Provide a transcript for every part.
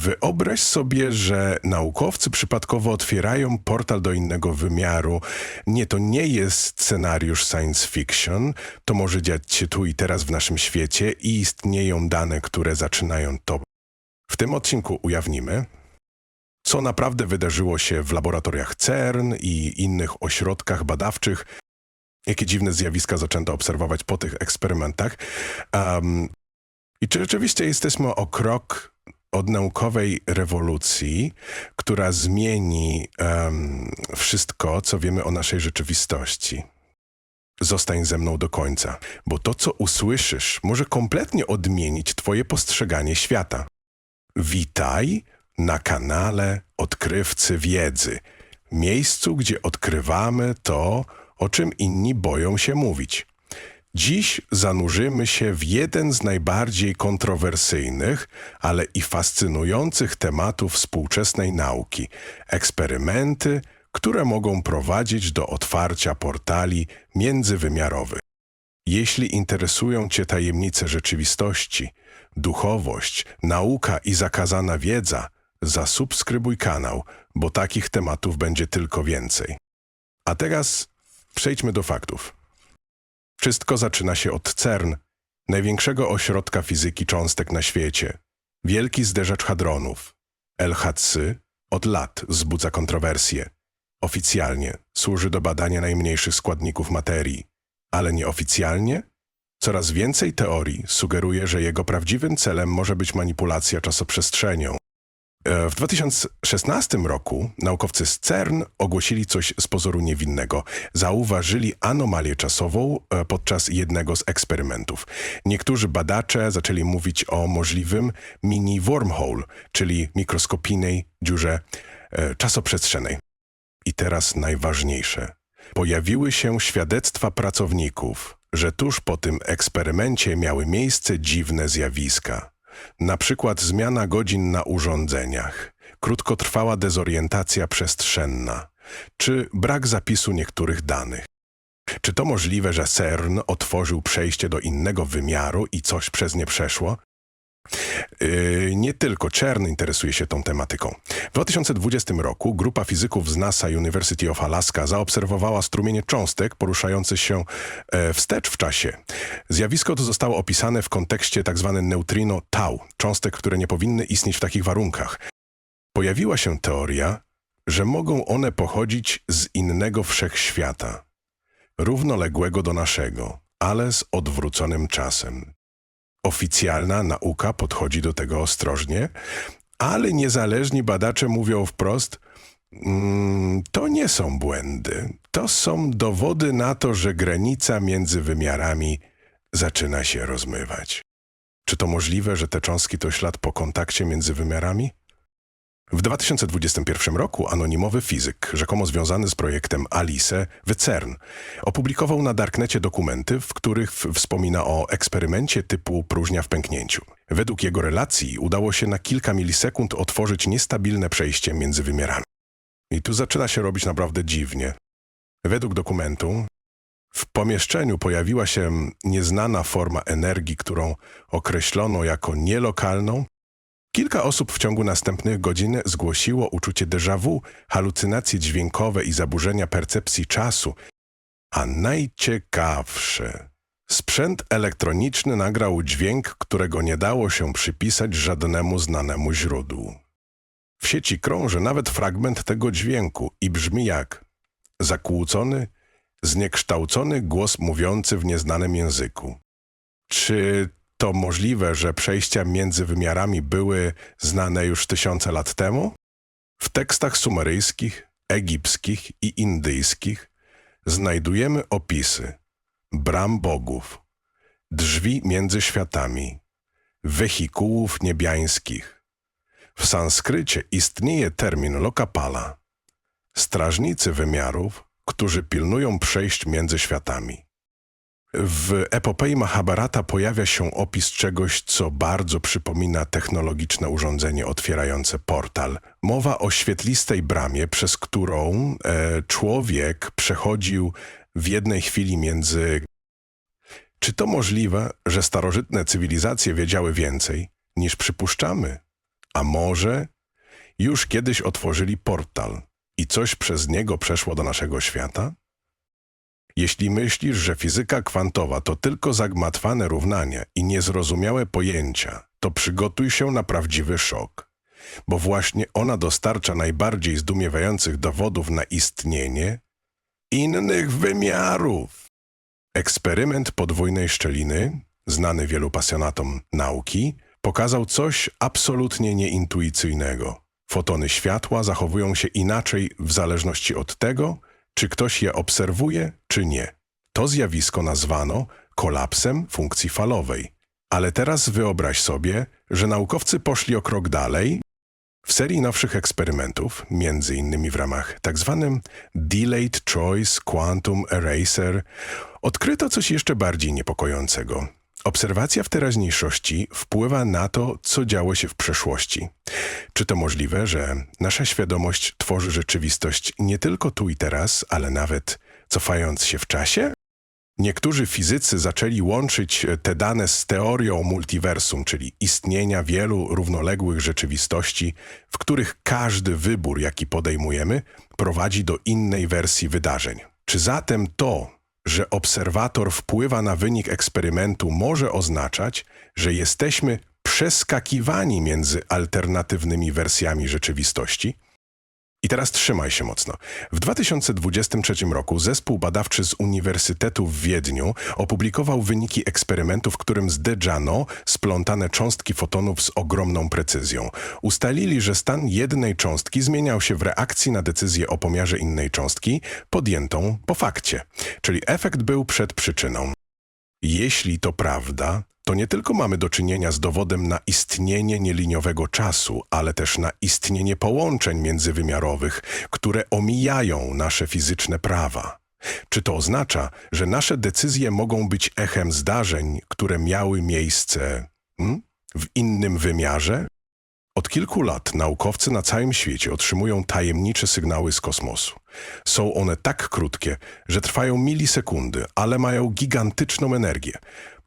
Wyobraź sobie, że naukowcy przypadkowo otwierają portal do innego wymiaru. Nie, to nie jest scenariusz science fiction. To może dziać się tu i teraz w naszym świecie i istnieją dane, które zaczynają to. W tym odcinku ujawnimy, co naprawdę wydarzyło się w laboratoriach CERN i innych ośrodkach badawczych, jakie dziwne zjawiska zaczęto obserwować po tych eksperymentach. Um, I czy rzeczywiście jesteśmy o krok od naukowej rewolucji, która zmieni em, wszystko, co wiemy o naszej rzeczywistości. Zostań ze mną do końca, bo to, co usłyszysz, może kompletnie odmienić Twoje postrzeganie świata. Witaj na kanale Odkrywcy Wiedzy, miejscu, gdzie odkrywamy to, o czym inni boją się mówić. Dziś zanurzymy się w jeden z najbardziej kontrowersyjnych, ale i fascynujących tematów współczesnej nauki eksperymenty, które mogą prowadzić do otwarcia portali międzywymiarowych. Jeśli interesują Cię tajemnice rzeczywistości, duchowość, nauka i zakazana wiedza, zasubskrybuj kanał, bo takich tematów będzie tylko więcej. A teraz przejdźmy do faktów. Wszystko zaczyna się od CERN, największego ośrodka fizyki cząstek na świecie. Wielki zderzacz hadronów. LHC od lat wzbudza kontrowersje. Oficjalnie służy do badania najmniejszych składników materii, ale nieoficjalnie coraz więcej teorii sugeruje, że jego prawdziwym celem może być manipulacja czasoprzestrzenią. E, W 2016 roku naukowcy z CERN ogłosili coś z pozoru niewinnego. Zauważyli anomalię czasową e, podczas jednego z eksperymentów. Niektórzy badacze zaczęli mówić o możliwym mini wormhole, czyli mikroskopijnej dziurze e, czasoprzestrzennej. I teraz najważniejsze. Pojawiły się świadectwa pracowników, że tuż po tym eksperymencie miały miejsce dziwne zjawiska. Na przykład zmiana godzin na urządzeniach, krótkotrwała dezorientacja przestrzenna, czy brak zapisu niektórych danych. Czy to możliwe, że CERN otworzył przejście do innego wymiaru i coś przez nie przeszło? Yy, nie tylko CERN interesuje się tą tematyką. W 2020 roku grupa fizyków z NASA University of Alaska zaobserwowała strumienie cząstek poruszające się e, wstecz w czasie. Zjawisko to zostało opisane w kontekście tzw. neutrino tau, cząstek, które nie powinny istnieć w takich warunkach. Pojawiła się teoria, że mogą one pochodzić z innego wszechświata, równoległego do naszego, ale z odwróconym czasem. Oficjalna nauka podchodzi do tego ostrożnie, ale niezależni badacze mówią wprost, mm, to nie są błędy. To są dowody na to, że granica między wymiarami zaczyna się rozmywać. Czy to możliwe, że te cząstki to ślad po kontakcie między wymiarami? W 2021 roku anonimowy fizyk, rzekomo związany z projektem ALICE w CERN, opublikował na Darknecie dokumenty, w których wspomina o eksperymencie typu próżnia w pęknięciu. Według jego relacji udało się na kilka milisekund otworzyć niestabilne przejście między wymiarami. I tu zaczyna się robić naprawdę dziwnie. Według dokumentu w pomieszczeniu pojawiła się nieznana forma energii, którą określono jako nielokalną, Kilka osób w ciągu następnych godzin zgłosiło uczucie déjà vu, halucynacje dźwiękowe i zaburzenia percepcji czasu. A najciekawsze, sprzęt elektroniczny nagrał dźwięk, którego nie dało się przypisać żadnemu znanemu źródłu. W sieci krąży nawet fragment tego dźwięku i brzmi jak zakłócony, zniekształcony głos mówiący w nieznanym języku. Czy to możliwe, że przejścia między wymiarami były znane już tysiące lat temu? W tekstach sumeryjskich, egipskich i indyjskich znajdujemy opisy bram bogów, drzwi między światami, wehikułów niebiańskich. W sanskrycie istnieje termin lokapala, strażnicy wymiarów, którzy pilnują przejść między światami. W epopei Mahabharata pojawia się opis czegoś, co bardzo przypomina technologiczne urządzenie otwierające portal. Mowa o świetlistej bramie, przez którą e, człowiek przechodził w jednej chwili między. Czy to możliwe, że starożytne cywilizacje wiedziały więcej niż przypuszczamy? A może już kiedyś otworzyli portal i coś przez niego przeszło do naszego świata? Jeśli myślisz, że fizyka kwantowa to tylko zagmatwane równania i niezrozumiałe pojęcia, to przygotuj się na prawdziwy szok, bo właśnie ona dostarcza najbardziej zdumiewających dowodów na istnienie innych wymiarów. Eksperyment podwójnej szczeliny, znany wielu pasjonatom nauki, pokazał coś absolutnie nieintuicyjnego. Fotony światła zachowują się inaczej w zależności od tego, czy ktoś je obserwuje, czy nie. To zjawisko nazwano kolapsem funkcji falowej. Ale teraz wyobraź sobie, że naukowcy poszli o krok dalej w serii nowszych eksperymentów, między innymi w ramach tzw. Delayed Choice Quantum Eraser, odkryto coś jeszcze bardziej niepokojącego. Obserwacja w teraźniejszości wpływa na to, co działo się w przeszłości. Czy to możliwe, że nasza świadomość tworzy rzeczywistość nie tylko tu i teraz, ale nawet cofając się w czasie? Niektórzy fizycy zaczęli łączyć te dane z teorią multiversum, czyli istnienia wielu równoległych rzeczywistości, w których każdy wybór, jaki podejmujemy, prowadzi do innej wersji wydarzeń. Czy zatem to, że obserwator wpływa na wynik eksperymentu, może oznaczać, że jesteśmy przeskakiwani między alternatywnymi wersjami rzeczywistości? I teraz trzymaj się mocno. W 2023 roku zespół badawczy z Uniwersytetu w Wiedniu opublikował wyniki eksperymentu, w którym zdedżano splątane cząstki fotonów z ogromną precyzją. Ustalili, że stan jednej cząstki zmieniał się w reakcji na decyzję o pomiarze innej cząstki podjętą po fakcie. Czyli efekt był przed przyczyną. Jeśli to prawda, to nie tylko mamy do czynienia z dowodem na istnienie nieliniowego czasu, ale też na istnienie połączeń międzywymiarowych, które omijają nasze fizyczne prawa. Czy to oznacza, że nasze decyzje mogą być echem zdarzeń, które miały miejsce hmm, w innym wymiarze? Od kilku lat naukowcy na całym świecie otrzymują tajemnicze sygnały z kosmosu. Są one tak krótkie, że trwają milisekundy, ale mają gigantyczną energię,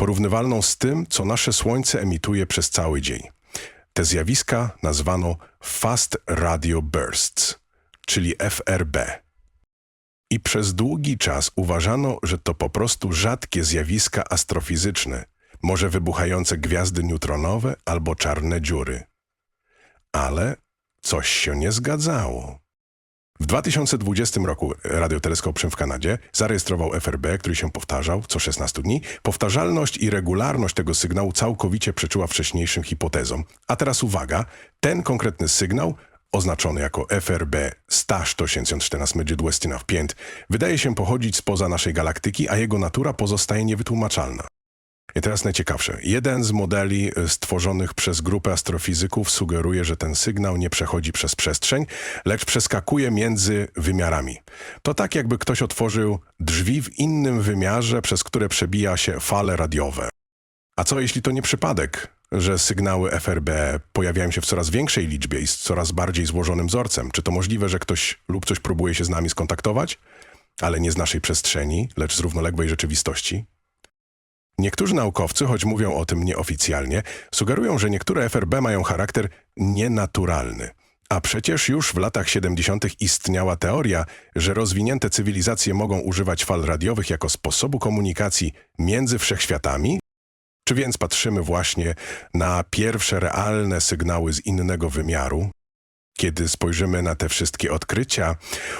porównywalną z tym, co nasze Słońce emituje przez cały dzień. Te zjawiska nazwano Fast Radio Bursts, czyli FRB. I przez długi czas uważano, że to po prostu rzadkie zjawiska astrofizyczne, może wybuchające gwiazdy neutronowe albo czarne dziury. Ale coś się nie zgadzało. W 2020 roku radioteleskop w Kanadzie zarejestrował FRB, który się powtarzał co 16 dni. Powtarzalność i regularność tego sygnału całkowicie przeczyła wcześniejszym hipotezom. A teraz uwaga, ten konkretny sygnał oznaczony jako FRB 114 Medjid Westina 5 wydaje się pochodzić spoza naszej galaktyki, a jego natura pozostaje niewytłumaczalna. I teraz najciekawsze. Jeden z modeli y, stworzonych przez grupę astrofizyków sugeruje, że ten sygnał nie przechodzi przez przestrzeń, lecz przeskakuje między wymiarami. To tak, jakby ktoś otworzył drzwi w innym wymiarze, przez które przebija się fale radiowe. A co jeśli to nie przypadek, że sygnały FRB pojawiają się w coraz większej liczbie i z coraz bardziej złożonym wzorcem? Czy to możliwe, że ktoś lub coś próbuje się z nami skontaktować, ale nie z naszej przestrzeni, lecz z równoległej rzeczywistości? Niektórzy naukowcy, choć mówią o tym nieoficjalnie, sugerują, że niektóre FRB mają charakter nienaturalny. A przecież już w latach 70. istniała teoria, że rozwinięte cywilizacje mogą używać fal radiowych jako sposobu komunikacji między wszechświatami? Czy więc patrzymy właśnie na pierwsze realne sygnały z innego wymiaru? Kiedy spojrzymy na te wszystkie odkrycia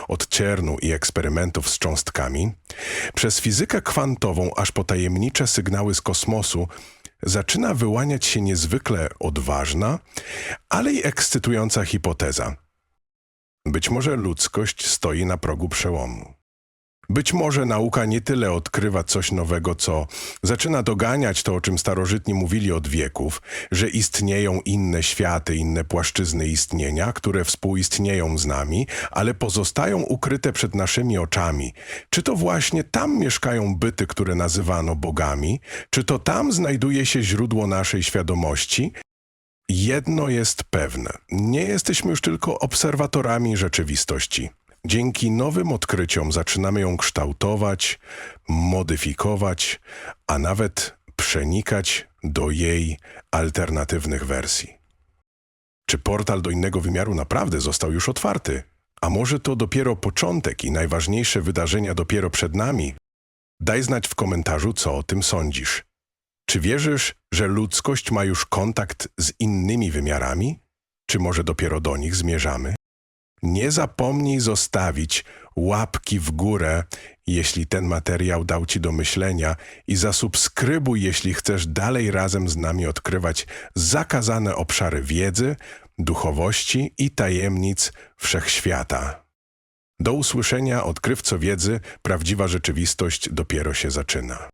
od CERNu i eksperymentów z cząstkami, przez fizykę kwantową aż po tajemnicze sygnały z kosmosu zaczyna wyłaniać się niezwykle odważna, ale i ekscytująca hipoteza. Być może ludzkość stoi na progu przełomu. Być może nauka nie tyle odkrywa coś nowego, co zaczyna doganiać to, o czym starożytni mówili od wieków, że istnieją inne światy, inne płaszczyzny istnienia, które współistnieją z nami, ale pozostają ukryte przed naszymi oczami. Czy to właśnie tam mieszkają byty, które nazywano bogami? Czy to tam znajduje się źródło naszej świadomości? Jedno jest pewne: nie jesteśmy już tylko obserwatorami rzeczywistości. Dzięki nowym odkryciom zaczynamy ją kształtować, modyfikować, a nawet przenikać do jej alternatywnych wersji. Czy portal do innego wymiaru naprawdę został już otwarty? A może to dopiero początek i najważniejsze wydarzenia dopiero przed nami? Daj znać w komentarzu, co o tym sądzisz. Czy wierzysz, że ludzkość ma już kontakt z innymi wymiarami? Czy może dopiero do nich zmierzamy? Nie zapomnij zostawić łapki w górę, jeśli ten materiał dał Ci do myślenia i zasubskrybuj, jeśli chcesz dalej razem z nami odkrywać zakazane obszary wiedzy, duchowości i tajemnic wszechświata. Do usłyszenia, odkrywco wiedzy, prawdziwa rzeczywistość dopiero się zaczyna.